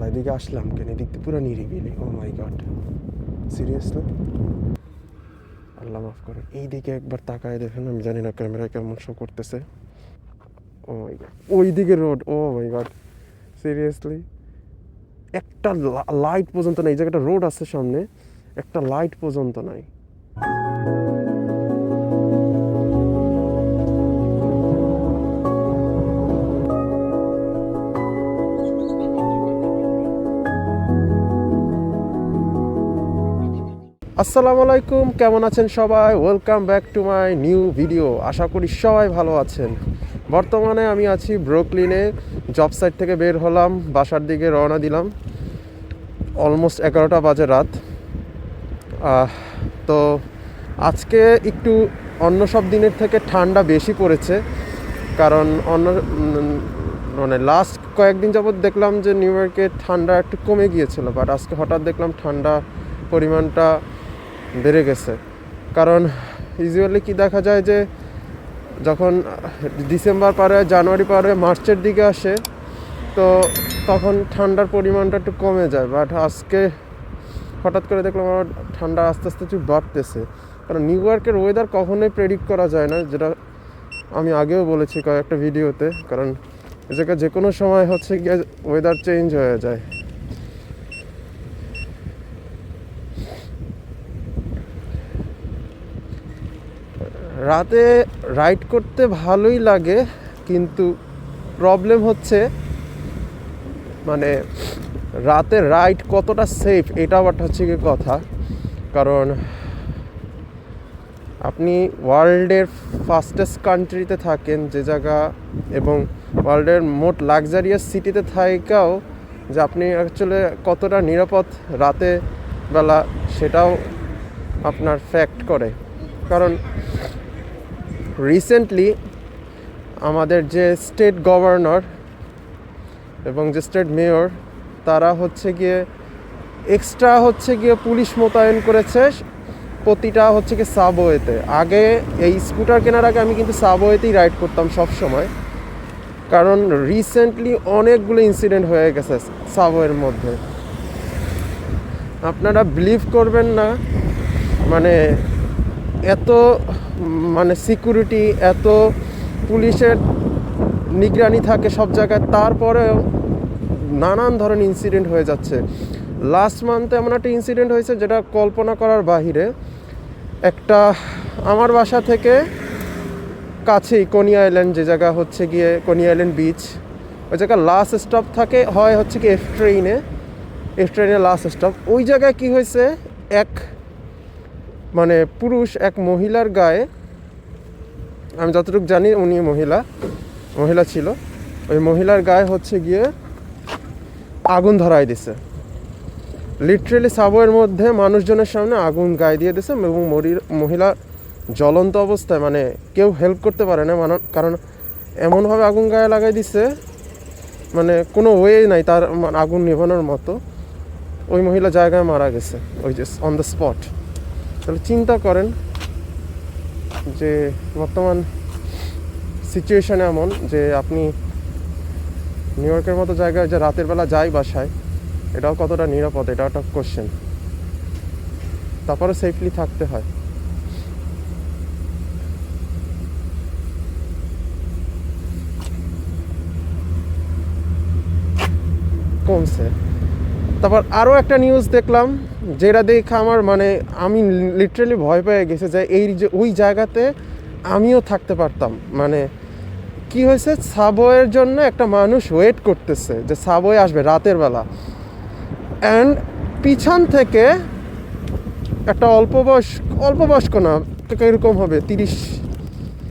আল্লাহ এদিকে আসলাম কেন? এদিক পুরো নিরিবিলি। ও মাই গড সিরিয়াসলি আল্লাহ মাফ করে এই দিকে একবার তাকায় দেখেন, আমি জানি না ক্যামেরায় কেমন শো করতেছে। ও মাই গড ওই দিকে road O my god seriously একটা লাইট পর্যন্ত নাই, এই জায়গাটা রোড আছে সামনে, একটা লাইট পর্যন্ত নাই। আসসালামু আলাইকুম, কেমন আছেন সবাই? Welcome back to my new video আশা করি সবাই ভালো আছেন। বর্তমানে আমি আছি ব্রোকলিনে জব সাইট থেকে বের হলাম, বাসার দিকে রওনা দিলাম। অলমোস্ট এগারোটা বাজে রাত। তো আজকে একটু অন্য সব দিনের থেকে ঠান্ডা বেশি পড়েছে। কারণ অন্য মানে লাস্ট কয়েকদিন যাবৎ দেখলাম যে নিউ ইয়র্কে ঠান্ডা একটু কমে গিয়েছিল বাট আজকে হঠাৎ দেখলাম ঠান্ডা পরিমাণটা বেড়ে গেছে। কারণ ইউজুয়ালি কি দেখা যায় যে যখন ডিসেম্বর পারে জানুয়ারি পারে মার্চের দিকে আসে, তো তখন ঠান্ডার পরিমাণটা একটু কমে যায়। বাট আজকে হঠাৎ করে দেখলাম আমার ঠান্ডা আস্তে আস্তে একটু বাড়তেছে। কারণ নিউ ইয়র্কের ওয়েদার কখনোই প্রেডিক্ট করা যায় না, যেটা আমি আগেও বলেছি কয়েকটা ভিডিওতে কারণ এ জায়গায় যে কোনো সময় হচ্ছে গিয়ে ওয়েদার চেঞ্জ হয়ে যায়। রাতে রাইড করতে ভালোই লাগে, কিন্তু প্রবলেম হচ্ছে মানে রাতে রাইড কতটা সেফ এটা আবার হচ্ছে কি কথা। কারণ আপনি ওয়ার্ল্ডের ফাস্টেস্ট কান্ট্রিতে থাকেন যে জায়গা এবং ওয়ার্ল্ডের মোট লাক্সারিয়াস সিটিতে থাকাও যে আপনি অ্যাকচুয়ালি কতটা নিরাপদ রাতে বেলা, সেটাও আপনার ফ্যাক্ট করে। কারণ রিসেন্টলি আমাদের যে স্টেট গভর্নর এবং যে স্টেট মেয়র তারা হচ্ছে গিয়ে এক্সট্রা হচ্ছে গিয়ে পুলিশ মোতায়েন করেছে প্রতিটা হচ্ছে গিয়ে সাবওয়েতে আগে এই স্কুটার কেনার আগে আমি কিন্তু সাবওয়েতেই রাইড করতাম সব সময় কারণ রিসেন্টলি অনেকগুলো ইনসিডেন্ট হয়ে গেছে সাবওয়ের মধ্যে। আপনারা বিলিভ করবেন না মানে এত মানে সিকিউরিটি এত পুলিশের নিগরানি থাকে সব জায়গায়, তারপরেও নানান ধরনের ইনসিডেন্ট হয়ে যাচ্ছে। লাস্ট মান্থে এমন একটা ইনসিডেন্ট হয়েছে যেটা কল্পনা করার বাহিরে। একটা আমার বাসা থেকে কাছেই কনি আইল্যান্ড যে জায়গা হচ্ছে গিয়ে কনি আইল্যান্ড বিচ ওই জায়গায় লাস্ট স্টপ থাকে, হয় হচ্ছে কি এফ ট্রেইনে এফ ট্রেনের লাস্ট স্টপ ওই জায়গায় কি হয়েছে? এক মানে পুরুষ এক মহিলার গায়ে, আমি যতটুকু জানি উনি মহিলা মহিলা ছিল, ওই মহিলার গায়ে হচ্ছে গিয়ে আগুন ধরাই দিছে। লিটারেলি সাবওয়ের মধ্যে মানুষজনের সামনে আগুন গায়ে দিয়ে দিছে এবং মরি- মহিলা জ্বলন্ত অবস্থায় মানে কেউ হেল্প করতে পারে না মানে কারণ এমনভাবে আগুন গায়ে লাগাই দিছে মানে কোনো ওয়ে নাই তার, আগুন নিভানোর মতো। ওই মহিলা জায়গায় মারা গেছে, ওই যে অন দ্য স্পট তাহলে চিন্তা করেন যে বর্তমান সিচুয়েশন এমন যে আপনি নিউ ইয়র্কের মতো জায়গায় যে রাতের বেলা যাই বাসায়, এটাও কতটা নিরাপদ? এটাও একটা কোশ্চেন তারপরে সেফলি থাকতে হয়। কমছে তারপর আরও একটা নিউজ দেখলাম, যেটা দেখে আমার মানে আমি লিটারালি ভয় পেয়ে গেছে যে এই যে ওই জায়গাতে আমিও থাকতে পারতাম। মানে কি হয়েছে? সাবওয়ের জন্য একটা মানুষ ওয়েট করতেছে যে সাবওয়ে আসবে রাতের বেলা। অ্যান্ড পিছন থেকে একটা অল্প বয়স, অল্প বয়স্ক না, এরকম হবে, তিরিশ,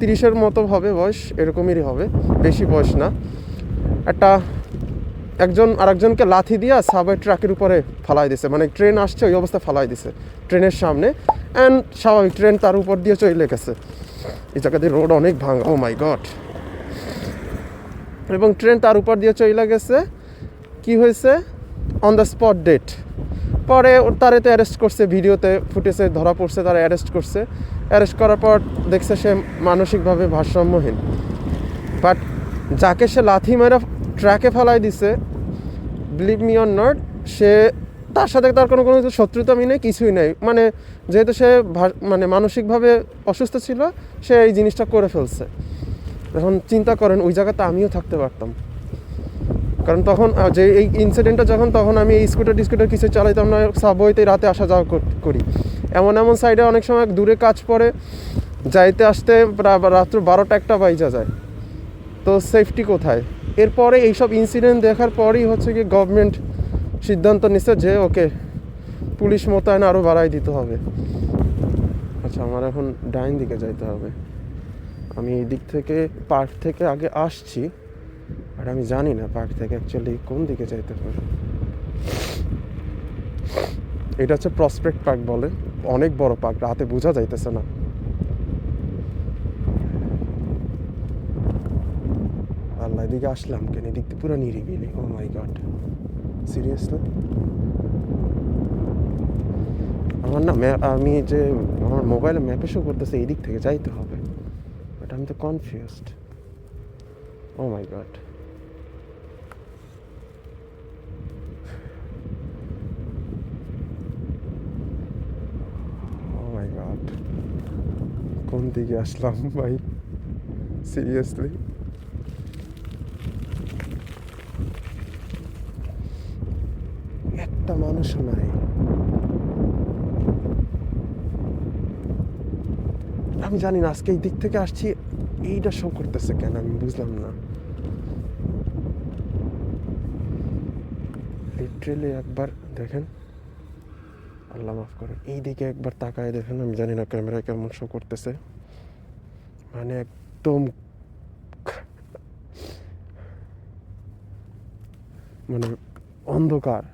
তিরিশের মতো হবে বয়স, এরকমেরই হবে, বেশি বয়স না। একটা একজন আরেকজনকে লাথি দিয়া সাবওয়ে ট্রাকের উপরে ফালাই দিছে। মানে ট্রেন আসছে, ওই অবস্থায় ফালাই দিছে। ট্রেনের সামনে। অ্যান্ড স্বাভাবিক ট্রেন তার উপর দিয়ে চলে গেছে। এই জায়গা দিয়ে রোড অনেক ভাঙা। ও মাই গড এবং ট্রেন তার উপর দিয়ে চলে গেছে। কি হয়েছে? অন দ্য স্পট ডেট পরে তারে তো অ্যারেস্ট করছে, ভিডিওতে ফুটেছে ধরা পড়ছে, তারা অ্যারেস্ট করছে। অ্যারেস্ট করার পর দেখছে সে মানসিকভাবে ভারসাম্যহীন। বাট যাকে সে লাথি মেরে ট্র্যাকে ফেলাই দিছে বিলিভ মি অর নট সে তার সাথে তার কোনো কোনো শত্রুতা আমি নেই কিছুই নেই। মানে যেহেতু সে মানে মানসিকভাবে অসুস্থ ছিল, সে এই জিনিসটা করে ফেলছে। এখন চিন্তা করেন, ওই জায়গাতে আমিও থাকতে পারতাম। কারণ তখন যে এই ইনসিডেন্টটা যখন, তখন আমি এই স্কুটার টিস্কুটার কিছু চালাইতাম না সাবওয়েতে রাতে আসা যাওয়া করি এমন এমন সাইডে অনেক সময় দূরে কাজ পড়ে, যাইতে আসতে রাত্র বারোটা একটা বাইজা যায়। তো সেফটি কোথায়? এরপরে এইসব ইনসিডেন্ট দেখার পরেই হচ্ছে কি গভর্নমেন্ট সিদ্ধান্ত নিচ্ছে যে ওকে পুলিশ মোতায়েন আরও বাড়াই দিতে হবে। আচ্ছা আমার এখন ডাইন দিকে যাইতে হবে। আমি এই দিক থেকে পার্ক থেকে আগে আসছি, আর আমি জানি না পার্ক থেকে অ্যাকচুয়ালি কোন দিকে যাইতে হবে। এটা হচ্ছে প্রসপেক্ট পার্ক বলে। অনেক বড় পার্ক রাতে বোঝা যাইতেছে না আল্লাহ এদিকে আসলাম কেন? এদিক দিয়ে পুরো নিরিবিলি। ও মাই গড সিরিয়াসলি আমার না আমি যে আমার মোবাইলে ম্যাপে শো করতেছে এই দিক থেকে যাইতে হবে। বাট আমি তো কনফিউজড ও মাই গড কোন দিকে আসলাম ভাই? সিরিয়াসলি মানুষও নাই। আমি জানি না, আজকে এই দিক থেকে আসছি, এইটা শো করতেছে কেন আমি বুঝলাম না। লিটারেলি একবার দেখেন, আল্লাহ মাফ করে এই দিকে একবার তাকায় দেখেন, আমি জানি না ক্যামেরায় কেমন শো করতেছে। মানে একদম মানে অন্ধকার।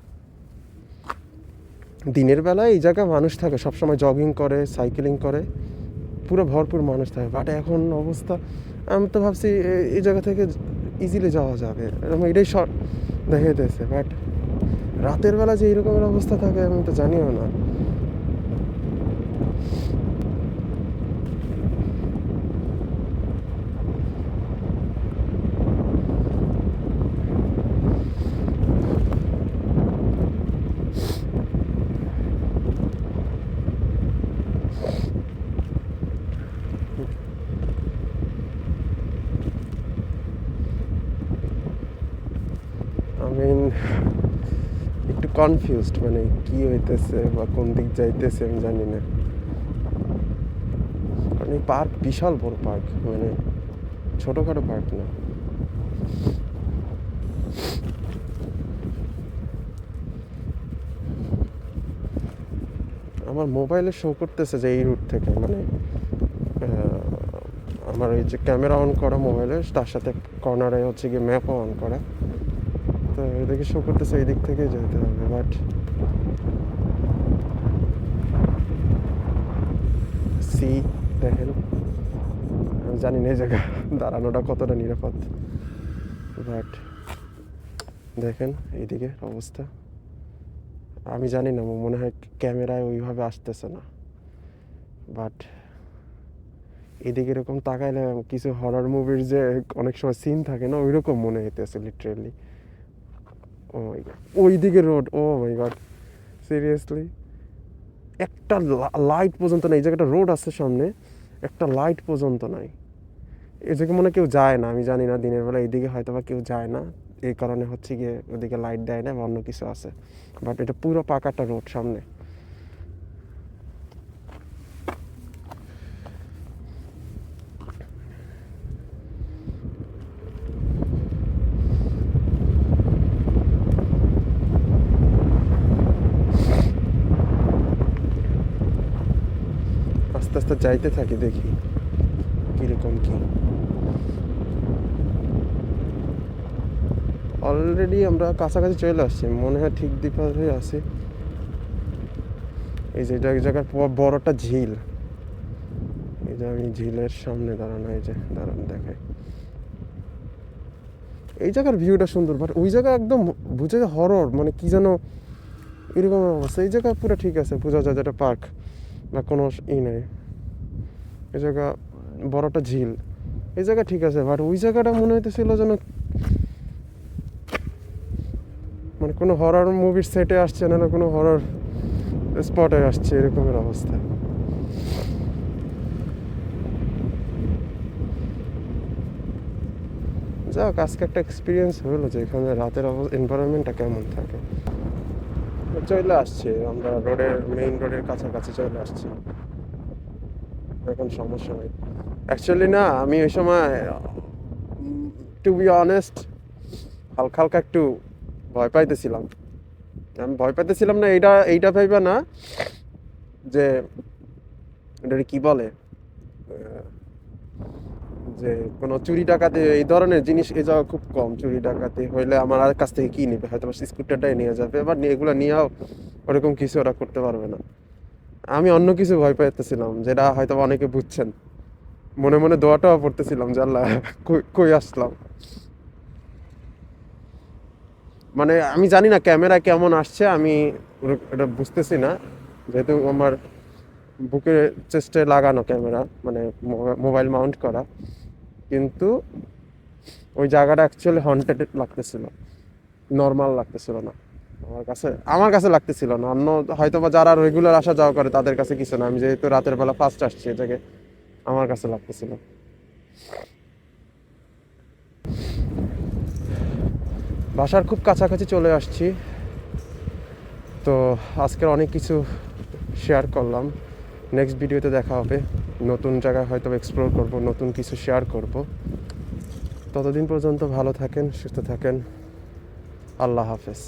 দিনের বেলায় এই জায়গায় মানুষ থাকে, সবসময় জগিং করে সাইকেলিং করে, পুরো ভরপুর মানুষ থাকে। বাট এখন অবস্থা, আমি তো ভাবছি এই জায়গা থেকে ইজিলি যাওয়া যাবে। এরকম এটাই শর্ট দেখা যেতেছে বাট রাতের বেলা যে এইরকমের অবস্থা থাকে, আমি তো জানিও না আই মিন একটু কনফিউজড মানে কি হইতেছে বা কোন দিক যাইতেছে আমি জানি না। কারণ এই পার্ক বিশাল বড় পার্ক মানে ছোটোখাটো পার্ক না। আমার মোবাইলে শো করতেছে যে এই রুট থেকে মানে আমার ওই যে ক্যামেরা অন করা মোবাইলে তার সাথে কর্নারে হচ্ছে গিয়ে ম্যাপও অন করা। তো এদিকে শো করতেছে এই দিক থেকে যেতে হবে বাট সি দেখেন। আমি জানি না এই জায়গা, দাঁড়ানোটা কতটা নিরাপদ বাট দেখেন এইদিকে অবস্থা। আমি জানি না মনে হয় ক্যামেরায় ওইভাবে আসতেছে না বাট এদিকে এরকম তাকাইলে কিছু হরর মুভির যে অনেক সময় সিন থাকে না, ওইরকম মনে হইতেছে লিটারেলি ও মাই গড ওই দিকে road O my god seriously একটা লাইট পর্যন্ত নাই, এই জায়গাটা রোড আছে সামনে, একটা লাইট পর্যন্ত নাই। এই জায়গায় মনে কেউ যায় না, আমি জানি না, দিনের বেলা এইদিকে হয়তো বা কেউ যায় না। এই কারণে হচ্ছে গিয়ে ওদিকে লাইট দেয় না বা অন্য কিছু আছে। বাট এটা পুরো পাকাটা রোড সামনে। আস্তে যাইতে থাকি, দেখি কীরকম কি। অলরেডি আমরা কাছাকাছি চলে আসছি, মনে হয় ঠিক দ্বীপার হয়ে আসি এই যে এটা এই জায়গার ব- বড়টা ঝিল। এই যে আমি ঝিলের সামনে দাঁড়ানো, এই যে দাঁড়ানো দেখাই। এই জায়গার ভিউটা সুন্দর বাট ওই জায়গা একদম বুঝে যে হরর মানে কি যেন এরকম অবস্থা। এই জায়গা পুরো ঠিক আছে, বোঝা যায় যেটা পার্ক বা কোনো ই নেই। এই জায়গা বড়টা ঝিল। এই জায়গা ঠিক আছে বাট ওই জায়গাটা মনে হইতেছিল যেন মানে কোনো হরর মুভির সেটে আসছে না কোনো হরর স্পটে আসছে, এরকমের অবস্থা। যাক, আজকে একটা এক্সপিরিয়েন্স হলো যে এখানে রাতের এনভায়রনমেন্টটা কেমন থাকে। চলে আসছে, আমরা রোডের মেইন রোডের কাছাকাছি চলে আসছি। এখন সমস্যা নেই অ্যাকচুয়ালি না, আমি ওই সময় টু বি অনেস্ট হালকা হালকা একটু ভয় পাইতেছিলাম। আমি ভয় পাইতেছিলাম না, এইটা এইটা ভাইবা না যে এটা কি বলে? যে কোনো চুরি ডাকাতি, এই ধরনের জিনিস, এই জায়গা খুব কম চুরি ডাকাতি হইলে আমার আর কাছ থেকে কি নেবে? হয়তো স্কুটারটাই নিয়ে যাবে, এবার এগুলো নিয়েও ওরকম কিছু ওরা করতে পারবে না। আমি অন্য কিছু ভয় পাইতেছিলাম, যেটা হয়তো অনেকে বুঝছেন। মনে মনে দোয়াটাও পড়তেছিলাম যে আল্লাহ কই- আসলাম। মানে আমি জানি না ক্যামেরা কেমন আসছে, আমি এটা বুঝতেছি না। যেহেতু আমার বুকের চেস্টে লাগানো ক্যামেরা মানে মোবা- মোবাইল মাউন্ট করা। কিন্তু ওই জায়গাটা অ্যাকচুয়ালি হন্টেড লাগতেছিল নর্মাল লাগতেছিল না। আমার কাছে আমার কাছে লাগতেছিল না। অন্য হয়তো বা যারা রেগুলার আসা যাওয়া করে তাদের কাছে কিছু না। আমি যেহেতু রাতের বেলা ফার্স্ট আসছি, এটাকে আমার কাছে লাগতেছিল। বাসার খুব কাছাকাছি চলে আসছি। তো আজকের অনেক কিছু শেয়ার করলাম। নেক্সট ভিডিওতে দেখা হবে। নতুন জায়গায় হয়তো এক্সপ্লোর করব, নতুন কিছু শেয়ার করব। ততদিন পর্যন্ত ভালো থাকেন, সুস্থ থাকেন। আল্লাহ হাফেজ।